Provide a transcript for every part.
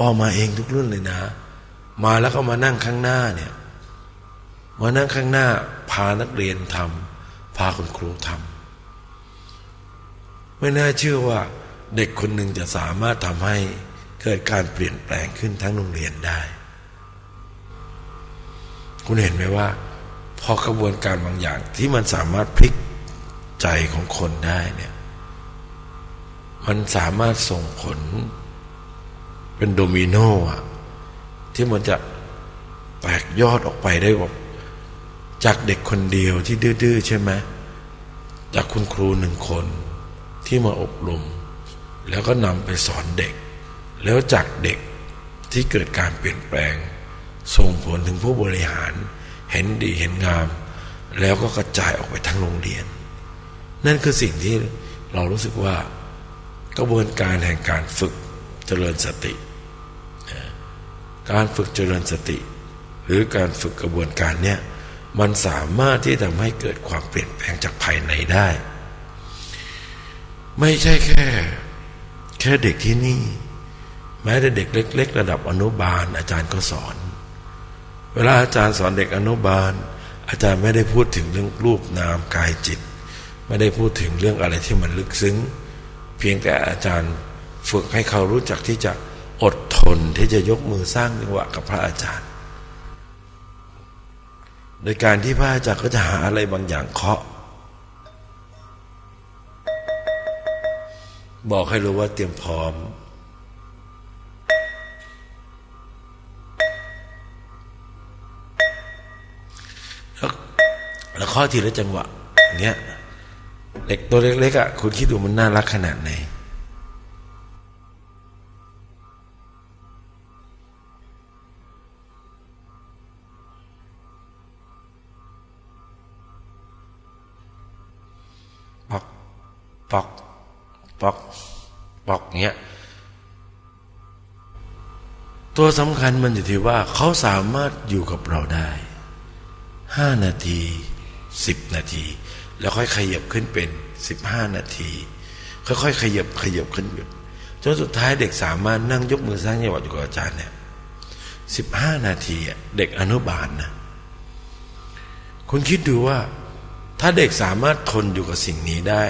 ออมาเองทุกรุ่นเลยนะ มาแล้วก็มานั่งข้างหน้าเนี่ยมานั่งข้างหน้า พานักเรียนทำพาคุณครูทำไม่น่าเชื่อว่าเด็กคนหนึ่งจะสามารถทำให้เกิดการเปลี่ยนแปลงขึ้นทั้งโรงเรียนได้ คุณเห็นไหมว่า พอกระบวนการบางอย่างที่มันสามารถพลิกใจของคนได้เนี่ย มันสามารถส่งผล เป็นโดมิโนอะที่มันจะแตกยอดออกไปได้แบบจากเด็กคนเดียวที่ดื้อๆใช่ไหมจากคุณครูหนึ่งคนที่มาอบรมแล้วก็นำไปสอนเด็ก แล้วจากเด็กที่เกิดการเปลี่ยนแปลง ส่งผลถึงผู้บริหาร เห็นดีเห็นงาม แล้วก็กระจายออกไปทั้งโรงเรียน นั่นคือสิ่งที่เรารู้สึกว่ากระบวนการแห่งการฝึกเจริญสติ การฝึกเจริญสติ หรือการฝึกกระบวนการเนี้ยมันสามารถที่ทำให้เกิดความเปลี่ยนแปลงจากภายในได้ ไม่ใช่แค่ แค่เด็กที่นี่ แม้แต่เด็กเล็ก ๆ ระดับอนุบาล อาจารย์ก็สอน เวลาอาจารย์สอนเด็กอนุบาล อาจารย์ไม่ได้พูดถึงเรื่องรูปนามกายจิต ไม่ได้พูดถึงเรื่องอะไรที่มันลึกซึ้ง เพียงแต่อาจารย์ฝึกให้เขารู้จักที่จะ อดทนที่จะยกมือสร้างจังหวะกับพระอาจารย์ โดยการที่พระอาจารย์ก็จะหาอะไรบางอย่างเคาะ บอกให้รู้ว่าเตรียมพร้อม แล้วข้อทีละจังหวะอย่างเงี้ยเด็กตัวเล็กๆอะคุณคิดดูมันน่ารักขนาดไหน ปอก ปอก ปอกเงี้ยตัวสำคัญมันอยู่ที่ว่าเขาสามารถอยู่กับเราได้ห้านาทีสิบนาที แล้วค่อยขยับขึ้นเป็นสิบห้านาที ค่อยๆขยับขยับขึ้นแบบจนสุดท้ายเด็กสามารถนั่งยกมือสร้างจังหวะอยู่กับอาจารย์เนี่ยสิบห้านาทีเด็กอนุบาลนะคุณคิดดูว่า ถ้าเด็กสามารถทนอยู่กับสิ่งนี้ได้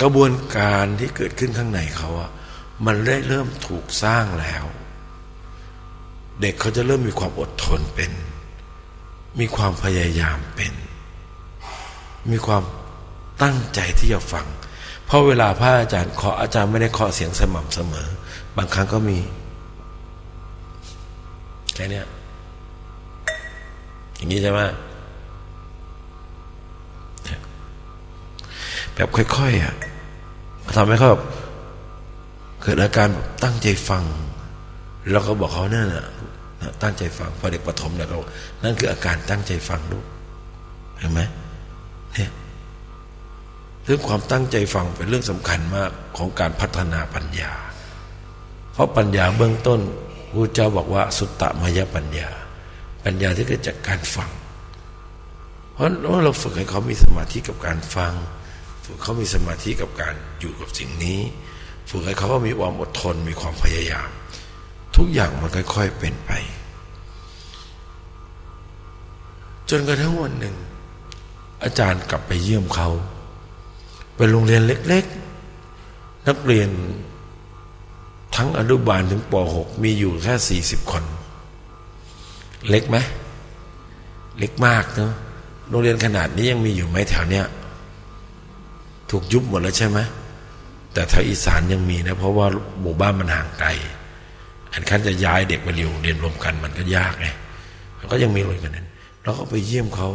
กระบวนการที่เกิดขึ้นข้างในเขาอะมันได้เริ่มถูกสร้างแล้ว เด็กเขาจะเริ่มมีความอดทนเป็น มีความพยายามเป็น มีความตั้งใจที่จะฟัง เพราะเวลาพระอาจารย์เคาะอาจารย์ไม่ได้เคาะเสียงสม่ำเสมอ บางครั้งก็มีแค่นี้อย่างนี้ใช่ไหม แบบค่อยๆอะทำให้เขาแบบเกิดอาการแบบตั้งใจฟัง แล้วก็บอกเขานั่นน่ะตั้งใจฟังพอเด็กประถมเนี่ยเรานั่นคืออาการตั้งใจฟังลูกเห็นไหมเนี่ยเรื่องความตั้งใจฟังเป็นเรื่องสำคัญมากของการพัฒนาปัญญา เพราะปัญญาเบื้องต้นพระเจ้าบอกว่า สุตตมยปัญญา ปัญญาที่เกิดจากการฟัง เพราะเราฝึกให้เขามีสมาธิกับการฟัง ฝึกเขามีสมาธิกับการอยู่กับสิ่งนี้ ฝึกให้เขามีความอดทนมีความพยายาม ทุกอย่างมันค่อยๆเป็นไป จนกระทั่งวันหนึ่ง อาจารย์กลับไปเยี่ยมเขาเป็นโรงเรียนเล็ก ๆ นักเรียนทั้งอนุบาลถึงป .6 มีอยู่แค่สี่สิบคน เล็กไหมเล็กมากเนาะโรงเรียนขนาดนี้ยังมีอยู่ไหมแถวเนี้ย ถูกยุบหมดแล้วใช่ไหมแต่แถวอีสานยังมีนะ เพราะว่าหมู่บ้านมันห่างไกล อันขั้นจะย้ายเด็กมาเรียนเรียนรวมกันมันก็ยากไงก็ยังมีโรงเรียนนั้นเราก็ไปเยี่ยมเขา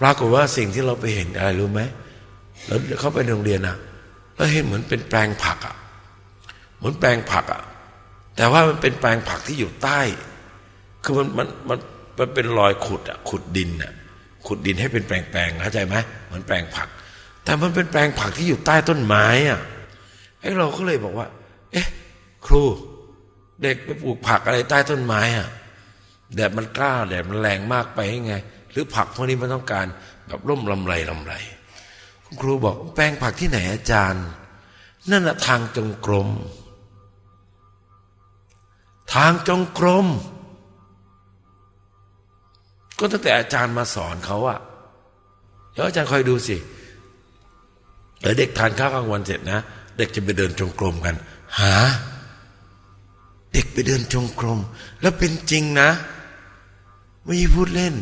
ปรากฏว่าสิ่งที่เราไปเห็นอะไรรู้ไหมแล้วเขาไปโรงเรียนอะแล้วเห็นเหมือนเป็นแปลงผักอะเหมือนแปลงผักอะแต่ว่ามันเป็นแปลงผักที่อยู่ใต้ คือมันมันมันมันเป็นรอยขุดอะขุดดินอะขุดดินให้เป็นแปลงแปลงเข้าใจไหมเหมือนแปลงผัก แต่มันเป็นแปลงผักที่อยู่ใต้ต้นไม้อะไอ้เราก็เลยบอกว่า เอ๊ะ ครู เด็กไปปลูกผักอะไรใต้ต้นไม้อะแดดมันกล้าแดดมันแรงมากไปยังไง หรือผักพวกนี้มันต้องการแบบร่มลำไรลำไร คุณครูบอกแปลงผักที่ไหนอาจารย์ นั่นแหะทางจงกรม ทางจงกรม ก็ตั้งแต่อาจารย์มาสอนเขาอะเดี๋ยวอาจารย์คอยดูสิ เดี๋ยวเด็กทานข้าวกลางวันเสร็จนะ เด็กจะไปเดินจงกรมกัน หา เด็กไปเดินจงกรม แล้วเป็นจริงนะ ไม่ใช่พูดเล่น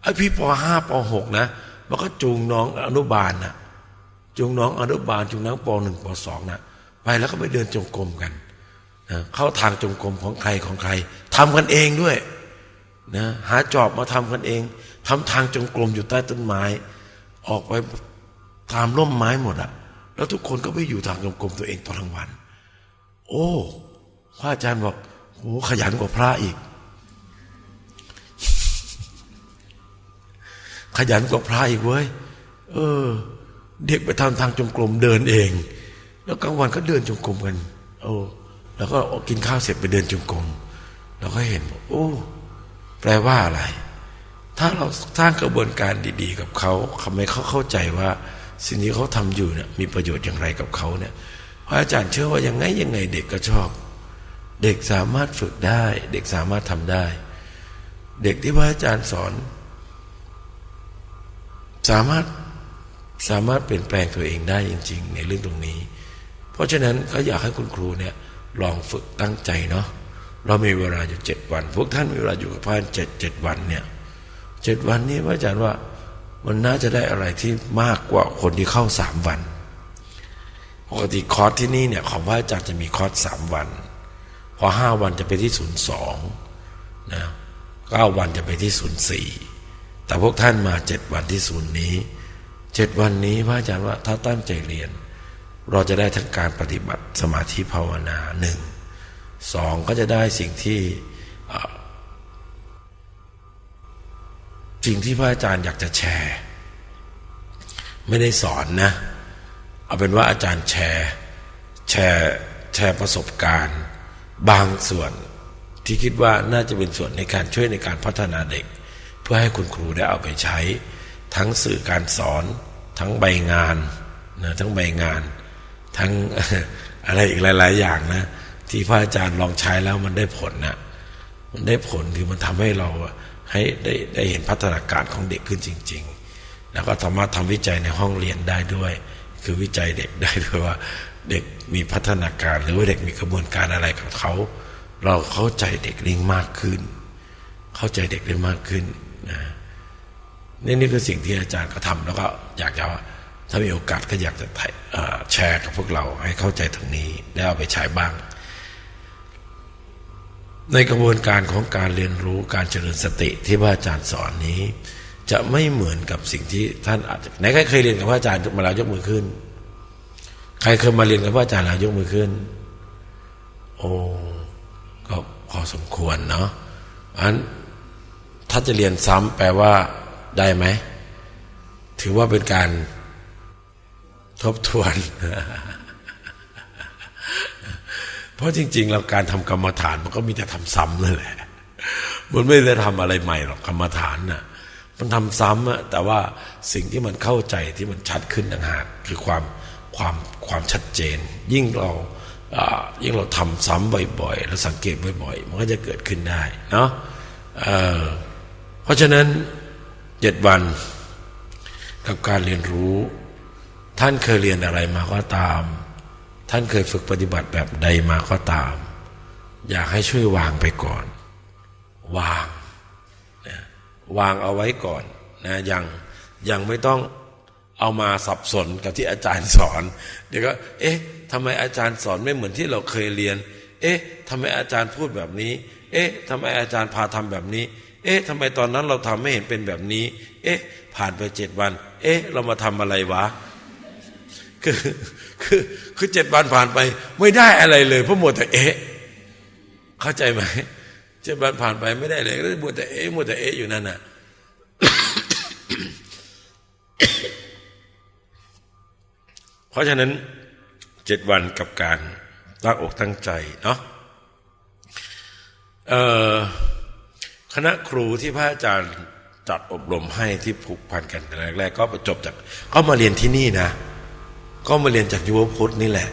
ไอพี่ปห้าปหกนะ มันก็จูงน้องอนุบาลนะจูงน้องอนุบาลจูงน้องปหนึ่งปสองนะไปแล้วก็ไปเดินจงกรมกันนะเข้าทางจงกรมของใครของใครทำกันเองด้วยนะหาจอบมาทำกันเองทำทางจงกรมอยู่ใต้ต้นไม้ ออกไป ตามร่มไม้หมดอะแล้วทุกคนก็ไปอยู่ทางจงกรมตัวเองตอนกลางวัน โอ้พระอาจารย์บอกโหขยันกว่าพระอีก ขยันกว่าพระอีกเว้ยเออ เด็กไปทำทางจงกรมเดินเอง แล้วกลางวันก็เดินจงกรมกัน โอ้แล้วก็กินข้าวเสร็จไปเดินจงกรมเราก็เห็นโอ้แปลว่าอะไร ถ้าเราสร้างกระบวนการดี ๆ กับเขาทำให้เขาเข้าใจว่า สิ่งที่เขาทำอยู่เนี่ยมีประโยชน์อย่างไรกับเขาเนี่ยพระอาจารย์เชื่อว่ายังไงยังไงเด็กก็ชอบ เด็กสามารถฝึกได้ เด็กสามารถทำได้ เด็กที่พระอาจารย์สอน สามารถสามารถเปลี่ยนแปลงตัวเองได้จริง ๆ ในเรื่องตรงนี้ เพราะฉะนั้นก็อยากให้คุณครูเนี่ยลองฝึกตั้งใจเนาะเรามีเวลาอยู่เจ็ดวัน พวกท่านมีเวลาอยู่กับพระเจ็ดเจ็ดวันเนี่ยเจ็ดวันนี้พระอาจารย์ว่า มันน่าจะได้อะไรที่มากกว่าคนที่เข้าสามวัน ปกติคอร์สที่นี่เนี่ยของพระอาจารย์จะมีคอร์สสามวัน พอห้าวันจะไปที่ศูนย์สองนะเก้าวันจะไปที่ศูนย์สี่แต่พวกท่านมาเจ็ดวันที่ศูนย์นี้เจ็ดวันนี้พระอาจารย์ว่าถ้าตั้งใจเรียน เราจะได้ทั้งการปฏิบัติสมาธิภาวนาหนึ่งสองก็จะได้สิ่งที่ สิ่งที่พระอาจารย์อยากจะแชร์ ไม่ได้สอนนะ เอาเป็นว่าอาจารย์แชร์แชร์แชร์ประสบการณ์ บางส่วนที่คิดว่าน่าจะเป็นส่วนในการช่วยในการพัฒนาเด็ก เพื่อให้คุณครูได้เอาไปใช้ ทั้งสื่อการสอน ทั้งใบงานนะทั้งใบงาน ทั้งอะไรอีกหลาย ๆ อย่างนะ ที่พระอาจารย์ลองใช้แล้วมันได้ผลนะมันได้ผลคือมันทำให้เรา ให้ได้ได้เห็นพัฒนาการของเด็กขึ้นจริง ๆ แล้วก็สามารถทำวิจัยในห้องเรียนได้ด้วย คือวิจัยเด็กได้ด้วยว่าเด็กมีพัฒนาการหรือว่าเด็กมีกระบวนการอะไรกับเขา เราเข้าใจเด็กลิงมากขึ้น เข้าใจเด็กได้มากขึ้นนะนี่นี่คือสิ่งที่อาจารย์ก็ทำแล้วก็อยากจะถ้ามีโอกาสก็อยากจะแชร์กับพวกเราให้เข้าใจตรงนี้ได้เอาไปใช้บ้าง ในกระบวนการของการเรียนรู้การเจริญสติที่พระอาจารย์สอนนี้ จะไม่เหมือนกับสิ่งที่ท่านอาจจะไหนใครเคยเรียนกับพระอาจารย์มาแล้วยกมือขึ้น ใครเคยมาเรียนกับพระอาจารย์แล้วยกมือขึ้น โอ้ก็พอสมควรเนาะอันถ้าจะเรียนซ้ำแปลว่าได้ไหม ถือว่าเป็นการทบทวน เพราะจริง ๆ เราการทำกรรมฐานมันก็มีแต่ทำซ้ำนั่นแหละมันไม่ได้ทำอะไรใหม่หรอกกรรมฐานน่ะ มันทำซ้ำอะแต่ว่าสิ่งที่มันเข้าใจที่มันชัดขึ้นต่างหากคือความความความชัดเจน ยิ่งเรายิ่งเราทำซ้ำบ่อยๆแล้วสังเกตบ่อยๆมันก็จะเกิดขึ้นได้เนาะเเพราะฉะนั้นเจ็ดวันกับการเรียนรู้ ท่านเคยเรียนอะไรมาก็ตาม ท่านเคยฝึกปฏิบัติแบบใดมาก็ตาม อยากให้ช่วยวางไปก่อน วางนะวางเอาไว้ก่อนนะยังยังไม่ต้องเอามาสับสนกับที่อาจารย์สอน เดี๋ยวก็ เอ๊ะทำไมอาจารย์สอนไม่เหมือนที่เราเคยเรียน เอ๊ะทำไมอาจารย์พูดแบบนี้ เอ๊ะทำไมอาจารย์พาทำแบบนี้ เอ๊ะทำไมตอนนั้นเราทำไม่เห็นเป็นแบบนี้ เอ๊ะ ผ่านไปเจ็ดวัน เอ๊ะ เรามาทำอะไรวะ คือคือคือเจ็ดวันผ่านไป ไม่ได้อะไรเลยเพราะหมดแต่เอ๊ะเข้าใจไหมเจ็ดวันผ่านไปไม่ได้เลยก็หมดแต่เอ๊ะหมดแต่เอ๊ะอยู่นั่นน่ะเพราะฉะนั้นเจ็ดวันกับการตั้งอกตั้งใจเนาะคณะครูที่พระอาจารย์จัดอบรมให้ที่ผูกพันกันแรกๆก็จบจากก็มาเรียนที่นี่นะ ก็มาเรียนจากยุวพุทธนี่แหละ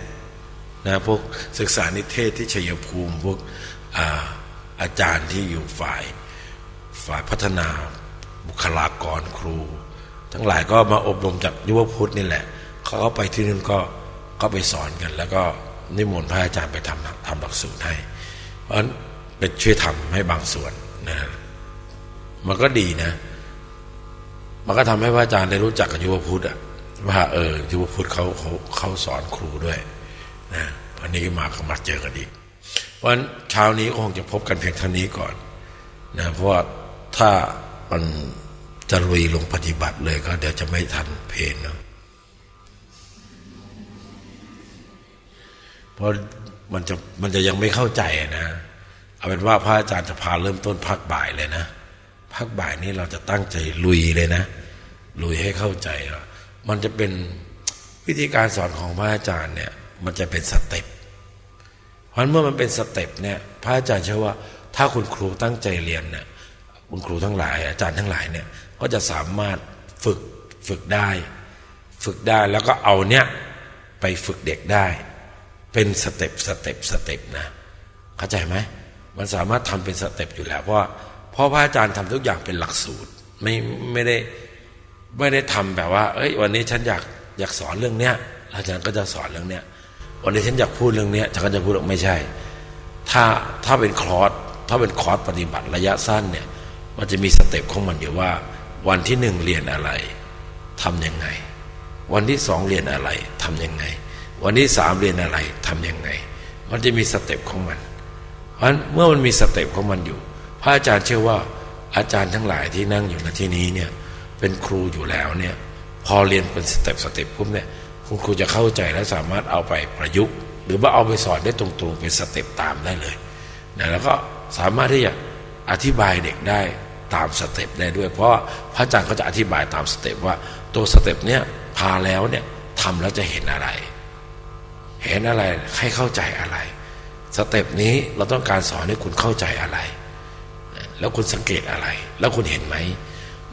นะพวกศึกษานิเทศที่ชัยภูมิ พวกอาอาจารย์ที่อยู่ฝ่ายฝ่ายพัฒนาบุคลากรครู ทั้งหลายก็มาอบรมจากยุวพุทธนี่แหละ เขาก็ไปที่นู่นก็ก็ไปสอนกัน แล้วก็นิมนต์พระอาจารย์ไปทำทำหลักสูตรให้ เพราะฉะนั้นไปช่วยทำให้บางส่วนนะมันก็ดีนะ มันก็ทำให้พระอาจารย์ได้รู้จักกับยุวพุทธอะ ว่าเออยุวพุทธเขาเขาเขาสอนครูด้วยนะวันนี้มาก็มาเจอกันอีกเพราะฉะนั้นเช้านี้ก็คงจะพบกันเพียงเท่านี้ก่อนนะเพราะว่าถ้ามันจะลุยลงปฏิบัติเลยก็เดี๋ยวจะไม่ทันเพลนเนาะเพราะมันจะมันจะยังไม่เข้าใจนะเอาเป็นว่าพระอาจารย์จะพาเริ่มต้นพักบ่ายเลยนะพักบ่ายนี้เราจะตั้งใจลุยเลยนะ ลุยให้เข้าใจว่า มันจะเป็นวิธีการสอนของพระอาจารย์เนี่ย มันจะเป็นสเต็ปเพราะฉะนั้นเมื่อมันเป็นสเต็ปเนี่ยพระอาจารย์เชื่อว่า ถ้าคุณครูตั้งใจเรียนเนี่ยคุณครูทั้งหลาย อาจารย์ทั้งหลายเนี่ยก็จะสามารถฝึกฝึกได้ ฝึกได้แล้วก็เอาเนี่ยไปฝึกเด็กได้ เป็นสเต็ปสเต็ปสเต็ปนะ เข้าใจไหมมันสามารถทำเป็นสเต็ปอยู่แล้ว เพราะว่าเพราะพระอาจารย์ทำทุกอย่างเป็นหลักสูตร ไม่ไม่ได้ ไม่ได้ทำแบบว่า เอ้ย วันนี้ฉันอยากอยากสอนเรื่องเนี้ยอาจารย์ก็จะสอนเรื่องเนี้ยวันนี้ฉันอยากพูดเรื่องเนี้ยฉันก็จะพูดออกไม่ใช่ ถ้าถ้าเป็นคอร์สถ้าเป็นคอร์สปฏิบัติระยะสั้นเนี่ย มันจะมีสเต็ปของมันอยู่ว่า วันที่หนึ่งเรียนอะไรทำยังไง วันที่สองเรียนอะไรทำยังไง วันที่สามเรียนอะไรทำยังไง มันจะมีสเต็ปของมัน เพราะฉะนั้นเมื่อมันมีสเต็ปของมันอยู่ พระอาจารย์เชื่อว่าอาจารย์ทั้งหลายที่นั่งอยู่ในที่นี้เนี่ย เป็นครูอยู่แล้วเนี่ยพอเรียนเป็นสเต็ปสเต็ปปุ๊บเนี่ยคุณครูจะเข้าใจและสามารถเอาไปประยุกต์ หรือว่าเอาไปสอนได้ตรงๆเป็นสเต็ปตามได้เลยนะแล้วก็สามารถที่จะอธิบายเด็กได้ตามสเต็ปได้ด้วย เพราะพระอาจารย์ก็จะอธิบายตามสเต็ปว่าตัวสเต็ปเนี้ยพาแล้วเนี่ยทำแล้วจะเห็นอะไร เห็นอะไรให้เข้าใจอะไรสเต็ปนี้เราต้องการสอนให้คุณเข้าใจอะไร แล้วคุณสังเกตอะไร แล้วคุณเห็นไหม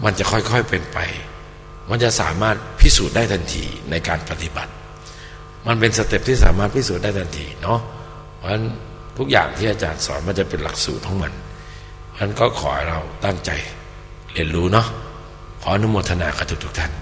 มันจะค่อยๆเป็นไป มันจะสามารถพิสูจน์ได้ทันทีในการปฏิบัติ มันเป็นสเต็ปที่สามารถพิสูจน์ได้ทันทีเนาะ เพราะฉะนั้นทุกอย่างที่อาจารย์สอนมันจะเป็นหลักสูตรของมันเพราะฉะนั้นก็ขอให้เราตั้งใจเรียนรู้เนาะ ขออนุโมทนากับทุกๆท่าน